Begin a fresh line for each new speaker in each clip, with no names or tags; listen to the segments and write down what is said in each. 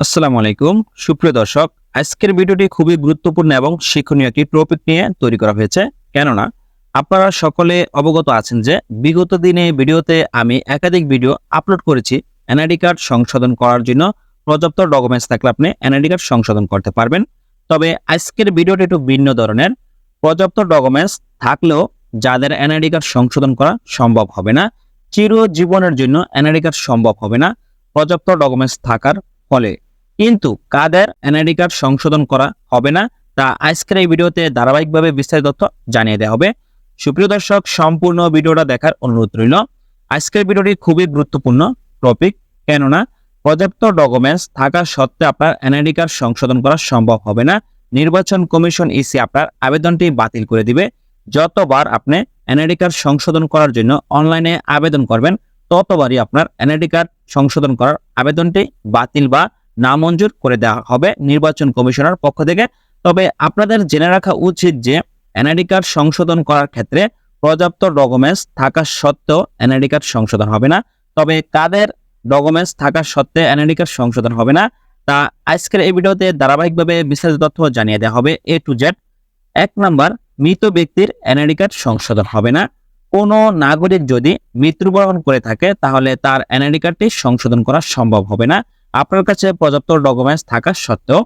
আসসালামু আলাইকুম। সুপ্রিয় দর্শক, আজকের ভিডিওটি খুবই গুরুত্বপূর্ণ এবং শিক্ষণীয় একটি টপিক নিয়ে তৈরি করা হয়েছে। কেননা, আপনারা সকলে অবগত আছেন যে বিগত দিনে ভিডিওতে আমি একাধিক ভিডিও আপলোড করেছি। এনআইডি কার্ড সংশোধন করার জন্য পর্যাপ্ত ডকুমেন্টস থাকলে আপনি এনআইডি কার্ড সংশোধন করতে পারবেন। তবে আজকের ভিডিওটি একটু ভিন্ন ধরনের। পর্যাপ্ত ডকুমেন্টস থাকলেও যাদের এনআইডি কার্ড সংশোধন করা সম্ভব হবে না, চিরজীবনের জন্য এনআইডি কার্ড সম্ভব হবে না। পর্যাপ্ত ডকুমেন্টস থাকার ফলে কিন্তু কাদের এনআইডি কার্ড সংশোধন করা হবে না, তা আজকের এই ভিডিওতে ধারাবাহিকভাবে বিস্তারিত তথ্য জানিয়ে দেওয়া হবে। সুপ্রিয় দর্শক, সম্পূর্ণ ভিডিওটা দেখার অনুরোধ রইল। আজকের ভিডিওটি খুবই গুরুত্বপূর্ণ টপিক, কেননা পর্যাপ্ত ডকুমেন্টস থাকা সত্ত্বে আপনার এনআইডি কার্ড সংশোধন করা সম্ভব হবে না। নির্বাচন কমিশন ইসি আপনার আবেদনটি বাতিল করে দিবে। যতবার আপনি এনআইডি কার্ড সংশোধন করার জন্য অনলাইনে আবেদন করবেন, ততবারই আপনার এনআইডি কার্ড সংশোধন করার আবেদনটি বাতিল বা নামঞ্জুর করে দেওয়া হবে নির্বাচন কমিশনার পক্ষ থেকে। তবে আপনাদের জেনে রাখা উচিত যে এনআইডি কার্ড সংশোধন করার ক্ষেত্রে পর্যাপ্ত ডকুমেন্টস থাকা সত্ত্বেও এনআইডি কার্ড সংশোধন হবে না। তবে কাদের ডকুমেন্টস থাকা সত্ত্বে এনআইডি কার্ড সংশোধন হবে না, তা আজকের এই ভিডিওতে ধারাবাহিকভাবে বিস্তারিত তথ্য জানিয়ে দেওয়া হবে। এ টু জেড, এক নাম্বার, মৃত ব্যক্তির এনআইডি কার্ড সংশোধন হবে না। কোনো নাগরিক যদি মৃত্যুবরণ করে থাকে, তাহলে তার এনআইডি কার্ডটি সংশোধন করা সম্ভব হবে না। আপনার কাছে পর্যাপ্ত ডকুমেন্টস থাকা সত্ত্বেও,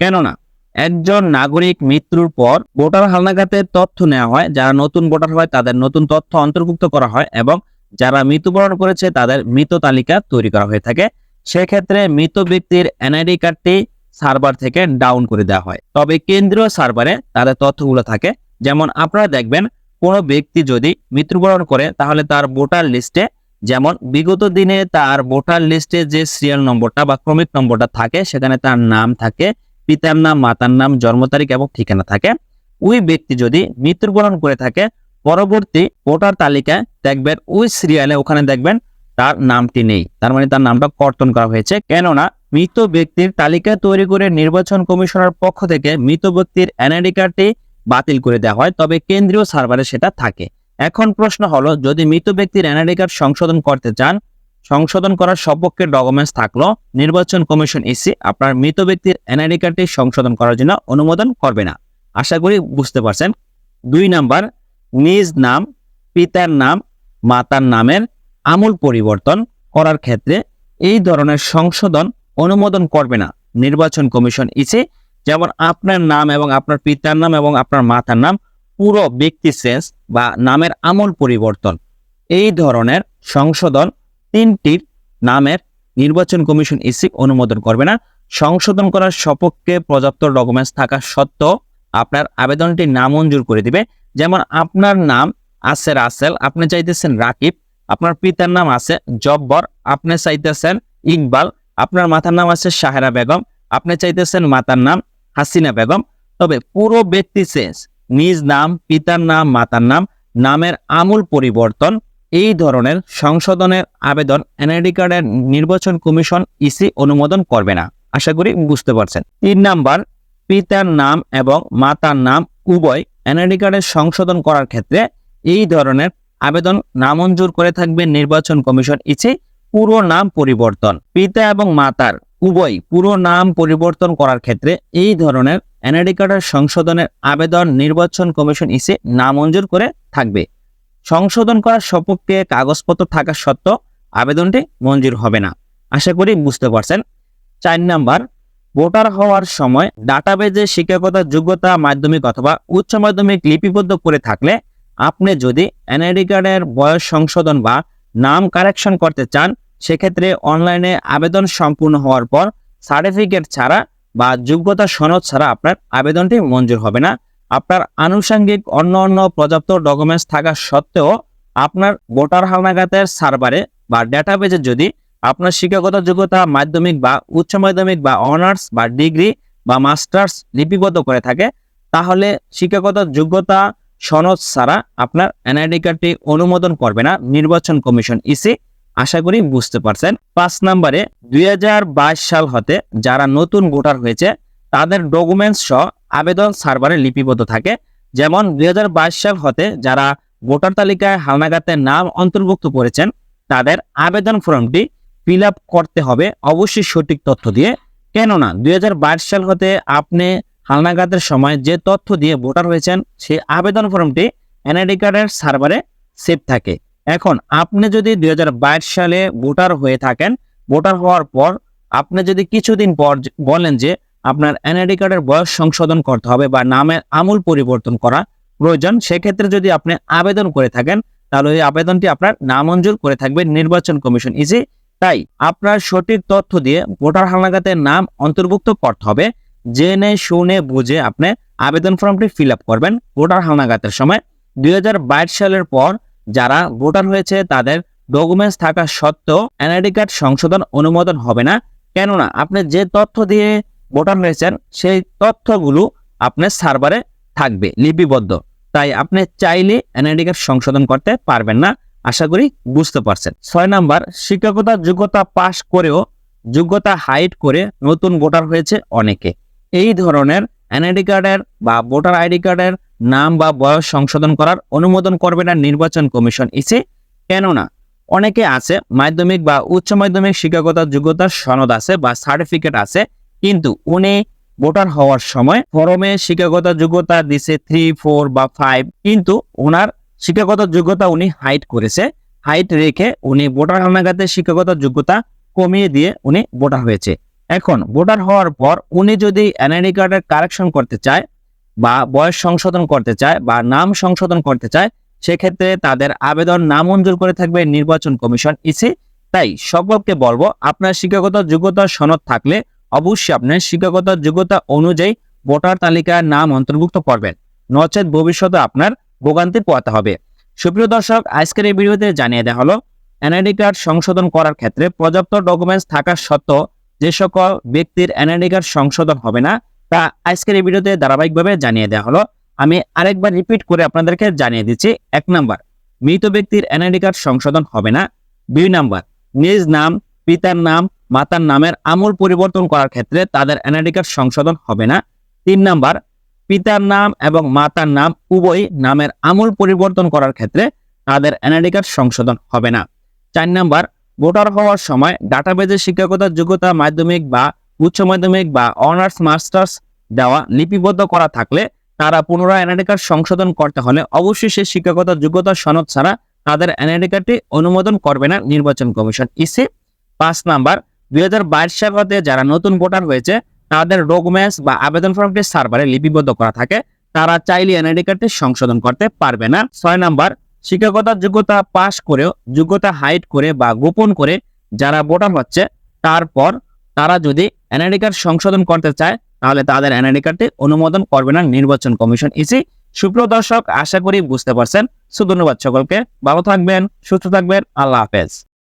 কেননা একজন নাগরিক মৃত্যুর পর ভোটার হালনাগাতে তথ্য নেওয়া হয়, যারা নতুন ভোটার হয় তাদের নতুন তথ্য অন্তর্ভুক্ত করা হয় এবং যারা মৃত্যুবরণ করেছে তাদের মৃত তালিকা তৈরি করা হয়ে থাকে। সেক্ষেত্রে মৃত ব্যক্তির এনআইডি কার্ডটি সার্ভার থেকে ডাউন করে দেওয়া হয়। তবে কেন্দ্রীয় সার্ভারে তাদের তথ্যগুলো থাকে। যেমন আপনারা দেখবেন, কোনো ব্যক্তি যদি মৃত্যুবরণ করে তাহলে তার ভোটার লিস্টে যেমন বিগত দিনে তার ভোটার লিস্টে যে সিরিয়াল নম্বরটা বা ক্রমিক নম্বরটা থাকে, সেখানে তার নাম থাকে, পিতার নাম, মাতার নাম, জন্ম তারিখ এবং ঠিকানা থাকে। ওই ব্যক্তি যদি মৃত্যুবরণ করে থাকে, পরবর্তী ভোটার তালিকায় দেখবেন ওই সিরিয়ালে ওখানে দেখবেন তার নামটি নেই। তার মানে তার নামটা কর্তন করা হয়েছে। কেননা মৃত ব্যক্তির তালিকা তৈরি করে নির্বাচন কমিশনার পক্ষ থেকে মৃত ব্যক্তির এনআইডি কার্ডটি বাতিল করে দেওয়া হয়, তবে কেন্দ্রীয় সার্ভারে সেটা থাকে। এখন প্রশ্ন হলো, যদি মৃত ব্যক্তির এনআইডি কার্ড সংশোধন করতে চান, সংশোধন করার সপক্ষে ডকুমেন্টস থাকল, নির্বাচন কমিশন ইসি আপনার মৃত ব্যক্তির এনআইডি কার্ডটি সংশোধন করার জন্য অনুমোদন করবে না। আশা করি বুঝতে পারছেন। দুই নাম্বার, নিজ নাম, পিতার নাম, মাতার নামের আমূল পরিবর্তন করার ক্ষেত্রে এই ধরনের সংশোধন অনুমোদন করবে না নির্বাচন কমিশন ইসি যেমন আপনার নাম এবং আপনার পিতার নাম এবং আপনার মাতার নাম পুরো ব্যক্তি সেন্স বা নামের আমূল পরিবর্তন। এই ধরনের সংশোধন তিনটির নামের নির্বাচন কমিশন ইসি অনুমোদন করবে না। সংশোধন করার সপক্ষে পর্যাপ্ত ডকুমেন্টস থাকা সত্ত্বেও আপনার আবেদনটি নামঞ্জুর করে দিবে। যেমন আপনার নাম আছে রাসেল, আপনি চাইতেছেন রাকিব, আপনার পিতার নাম আছে জব্বর, আপনি চাইতেছেন ইকবাল, আপনার মাতার নাম আছে সাহেরা বেগম, আপনি চাইতেছেন মাতার নাম হাসিনা বেগম। তবে পুরো ব্যক্তি সেন্স নিজ নাম, পিতার নাম, মাতার নাম, নামের আমূল পরিবর্তন, এই ধরনের সংশোধনের আবেদন এনআইডি কার্ডের নির্বাচন কমিশন ইসি অনুমোদন করবে না। আশা করি বুঝতে পারছেন। তিন নাম্বার, পিতার নাম এবং মাতার নাম উভয় এনআইডি কার্ডের সংশোধন করার ক্ষেত্রে এই ধরনের আবেদন নামঞ্জুর করে থাকবে নির্বাচন কমিশন ইসি। পুরো নাম পরিবর্তন, পিতা এবং মাতার উভয় পুরো নাম পরিবর্তন করার ক্ষেত্রে এই ধরনের এনআইডি কার্ডের সংশোধনের আবেদন নির্বাচন কমিশন ইসে নামঞ্জুর করে থাকবে। সংশোধন করার সপক্ষে কাগজপত্র থাকা সত্ত্বেও আবেদনটি মঞ্জুর হবে না। আশা করি বুঝতে পারছেন। চার নাম্বার, ভোটার হওয়ার সময় ডাটাবেজে শিক্ষকতার যোগ্যতা মাধ্যমিক অথবা উচ্চ মাধ্যমিক লিপিবদ্ধ করে থাকলে আপনি যদি এনআইডি কার্ডের বয়স সংশোধন বা নাম কারেকশন করতে চান সেক্ষেত্রে অনলাইনে আবেদন সম্পূর্ণ হওয়ার পর সার্টিফিকেট ছাড়া বা যোগ্যতা সনদ ছাড়া আপনার আবেদনটি মঞ্জুর হবে না। আপনার আনুষঙ্গিক অন্য অন্য পর্যাপ্ত ডকুমেন্টস থাকা সত্ত্বেও আপনার ভোটার হালনাগাতের সার্ভারে বা ডেটাবেজে যদি আপনার শিক্ষাগত যোগ্যতা, মাধ্যমিক বা উচ্চ মাধ্যমিক বা অনার্স বা ডিগ্রি বা মাস্টার্স লিপিবদ্ধ করে থাকে, তাহলে শিক্ষাগত যোগ্যতা সনদ ছাড়া আপনার এনআইডি কার্ডটি অনুমোদন করবে না নির্বাচন কমিশন ইসি আশা করি বুঝতে পারছেন। পাঁচ নম্বরে, দুই হাজার বাইশ সাল হতে যারা নতুন ভোটার হয়েছে, তাদের ডকুমেন্টস সহ আবেদন সার্ভারে লিপিবদ্ধ থাকে। যেমন, দুই হাজার বাইশ সাল হতে যারা ভোটার তালিকায় হালনাগাতের নাম অন্তর্ভুক্ত করেছেন, তাদের আবেদন ফর্মটি ফিল করতে হবে অবশ্যই সঠিক তথ্য দিয়ে। কেননা, দুই হাজার বাইশ সাল হতে আপনি হালনাগাদের সময় যে তথ্য দিয়ে ভোটার হয়েছেন, সেই আবেদন ফর্মটি এনআইডি কার্ডের সার্ভারে সেভ থাকে। এখন আপনি যদি দুই হাজার বাইশ সালে ভোটার হয়ে থাকেন, ভোটার হওয়ার পর আপনি যদি কিছুদিন পর বলেন যে আপনার এনআইডি কার্ডের বয়স সংশোধন করতে হবে বা নামের আমূল পরিবর্তন করা প্রয়োজন, সেক্ষেত্রে যদি আপনি আবেদন করে থাকেন, তাহলে ওই আবেদনটি আপনার নামঞ্জুর করে থাকবে নির্বাচন কমিশন। ইজি? তাই আপনার সঠিক তথ্য দিয়ে ভোটার হালনাগাদের নাম অন্তর্ভুক্ত করতে হবে। জেনে, শুনে, বুঝে আপনি আবেদন ফর্মটি ফিল করবেন ভোটার হালনাগাদের সময়। দুই হাজার বাইশ সালের পর যারা ভোটার হয়েছে তাদের ডকুমেন্টস থাকা সত্ত্বেও এনআইডি কার্ড সংশোধন অনুমোদন হবে না। কেননা আপনি যে তথ্য দিয়ে ভোটার হয়েছেন, সেই তথ্যগুলো আপনার সার্ভারে থাকবে, লিপিবদ্ধ। তাই আপনি চাইলে এনআইডি কার্ড সংশোধন করতে পারবেন না, আশা করি বুঝতে পারছেন। ছয় নাম্বার, শিক্ষকতা যোগ্যতা পাশ করেও যোগ্যতা হাইড করে নতুন ভোটার হয়েছে অনেকে। এই ধরনের এনআইডি কার্ডের বা ভোটার আইডি কার্ডের নাম বা বয়স সংশোধন করার অনুমোদন করবে না নির্বাচন কমিশন। ইসে, কেননা অনেকে আছে মাধ্যমিক বা উচ্চ মাধ্যমিক শিক্ষকতার যোগ্যতার সনদ আছে বা সার্টিফিকেট আছে, কিন্তু উনি ভোটার হওয়ার সময় ফরমে শিক্ষাগত যোগ্যতা দিছে থ্রি ফোর বা ফাইভ কিন্তু ওনার শিক্ষাগত যোগ্যতা উনি হাইট করেছে। হাইট রেখে উনি ভোটার হালনাগাতে শিক্ষাগত যোগ্যতা কমিয়ে দিয়ে উনি ভোটার হয়েছে। এখন ভোটার হওয়ার পর উনি যদি এনআইডি কার্ডের কারেকশন করতে চায় বা বয়স সংশোধন করতে চায় বা নাম সংশোধন করতে চায়, সেক্ষেত্রে তাদের আবেদন নামঞ্জুর করে থাকবে নির্বাচন কমিশন ইসি। তাই সকলকে বলব, আপনার শিক্ষাগত যোগ্যতার সনদ থাকলে অবশ্যই আপনার শিক্ষাগত যোগ্যতা অনুযায়ী ভোটার তালিকায় নাম অন্তর্ভুক্ত করবেন। নচেত ভবিষ্যতে আপনার ভোগান্তি পোয়াতে হবে। সুপ্রিয় দর্শক, আজকের এই ভিডিওতে জানিয়ে দেওয়া হলো, এনআইডি কার্ড সংশোধন করার ক্ষেত্রে পর্যাপ্ত ডকুমেন্টস থাকা সত্ত্বেও যে সকল ব্যক্তির এনআইডি কার্ড সংশোধন হবে না তা আজকের এই ভিডিওতে ধারাবাহিকভাবে জানিয়ে দেওয়া হলো, আমি আরেকবার রিপিট করে আপনাদেরকে জানিয়ে দিচ্ছি, এক নাম্বার, মৃত ব্যক্তির এনআইডি কার্ড সংশোধন হবে না। দুই নাম্বার, নিজ নাম, পিতার নাম, মাতার নামের আমূল পরিবর্তন করার ক্ষেত্রে তাদের এনআইডি কার্ড সংশোধন হবে না। তিন নাম্বার, পিতার নাম এবং মাতার নাম উভয় নামের আমূল পরিবর্তন করার ক্ষেত্রে তাদের এনআইডি কার্ড সংশোধন হবে না। চার নাম্বার, ভোটার হওয়ার সময় ডাটাবেজে শিক্ষকতার যোগ্যতা, মাধ্যমিক বা উচ্চ মাধ্যমিক বা অনার্স, মাস্টার্স দেওয়া লিপিবদ্ধ করা থাকলে তারা পুনরায় এনআইডি কার্ড সংশোধন করতে হলে অবশ্যই সেই শিক্ষকতার যোগ্যতা সনদ ছাড়া তাদের এনআইডি কার্ডটি অনুমোদন করবে না নির্বাচন কমিশন। ইসি পাঁচ নাম্বার, দুই হাজার সাল হতে যারা নতুন ভোটার হয়েছে, তাদের ডকুমেন্টস বা আবেদন ফর্মটি সার্ভারে লিপিবদ্ধ করা থাকে। তারা চাইলে এনআইডি কার্ডটি সংশোধন করতে পারবে না। ছয় নাম্বার শিক্ষকতার যোগ্যতা পাশ করেও যোগ্যতা হাইড করে বা গোপন করে যারা ভোটার হচ্ছে, তারপর তারা যদি এনআইডি কার্ড সংশোধন করতে চায়, তাহলে তাদের এনআইডি কার্ডটি অনুমোদন করবে না নির্বাচন কমিশন। ইসি সুপ্রিয় দর্শক, আশা করি বুঝতে পারছেন। সো ধন্যবাদ সকলকে। ভালো থাকবেন, সুস্থ থাকবেন। আল্লাহ হাফেজ।